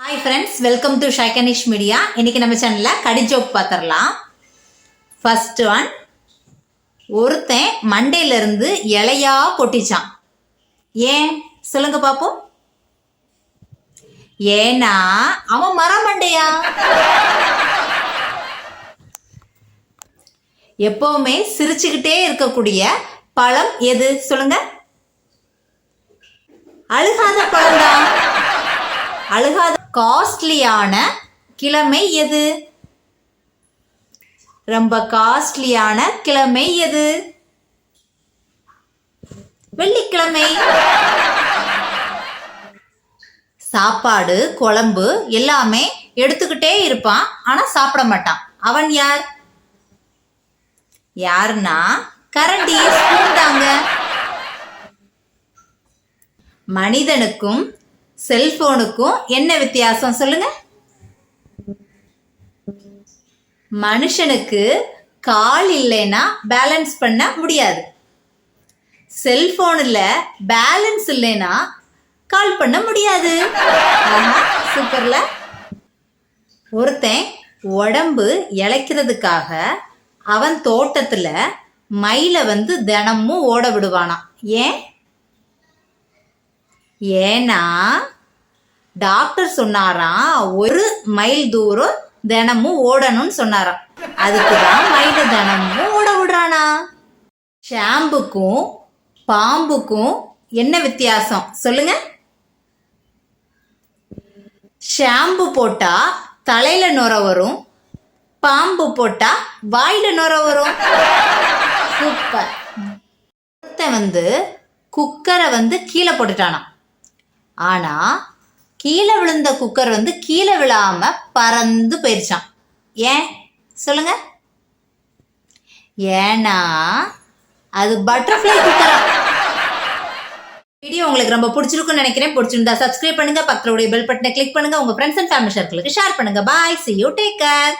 Hi friends welcome to ஷைகனிஷ் media இன்னைக்கு நம்ம சேனலில் கடிஜோக் பார்த்துடலாம் ஃபர்ஸ்ட் ஒன் ஒருத்தன் மண்டையிலிருந்து இலையா கொட்டிச்சான். ஏன்? சொல்லுங்க பாப்போம். ஏன்னா அவன் மரம் மண்டையா? எப்பவுமே சிரிச்சுக்கிட்டே இருக்கக்கூடிய பழம் எது? சொல்லுங்க. அழுகாத பழம்தான் அழுகாத காஸ்ட்லியான கிழமை எது? ரொம்ப காஸ்ட்லியான கிழமை எது? வெள்ளிக்கிழமை. சாப்பாடு குழம்பு எல்லாமே எடுத்துக்கிட்டே இருப்பான். ஆனா சாப்பிட மாட்டான். அவன் யார்? யாருன்னா கரண்டி மனிதனுக்கும் செல்போனுக்கும் என்ன வித்தியாசம் சொல்லுங்க? மனுஷனுக்கு கால் இல்லைன்னா பேலன்ஸ் பண்ண முடியாது. செல்போனில் பேலன்ஸ் இல்லைன்னா கால் பண்ண முடியாது. சூப்பர்ல. ஒருத்தன் உடம்பு இளைக்கிறதுக்காக அவன் தோட்டத்தில் மயிலை வந்து தினமும் ஓட விடுவானாம். ஏன்? ஏன்னா டாக்டர் சொன்னாராம் ஒரு மைல் தூரம் தினமும் ஓடணும்னு சொன்னாராம். அதுக்கு தான் மயில தினமும் ஓட விடுறானா? ஷாம்புக்கும் பாம்புக்கும் என்ன வித்தியாசம்? சொல்லுங்க. ஷாம்பு போட்டா தலையில நுர வரும் பாம்பு போட்டா வாயில நுர வரும். சூப்பர். ஒருத்தன் வந்து குக்கரை வந்து கீழே போட்டுட்டானா ஆனா கீழே விழுந்த குக்கர் வந்து கீழே விழாம பறந்து போயிருச்சான் ஏன்? சொல்லுங்க. ஏன்னா அது பட்டர்ஃப்ளை குக்கரா வீடியோ உங்களுக்கு ரொம்ப பிடிச்சிருக்கும்னு நினைக்கிறேன். பிடிச்சிருந்தா சப்ஸ்கிரைப் பண்ணுங்க. பக்கத்துல பெல் பட்டனை கிளிக் பண்ணுங்க. உங்க ஃப்ரெண்ட்ஸ் அண்ட் ஃபேமிலி சர்க்கிளுக்கு ஷேர் பண்ணுங்க. Bye see you take care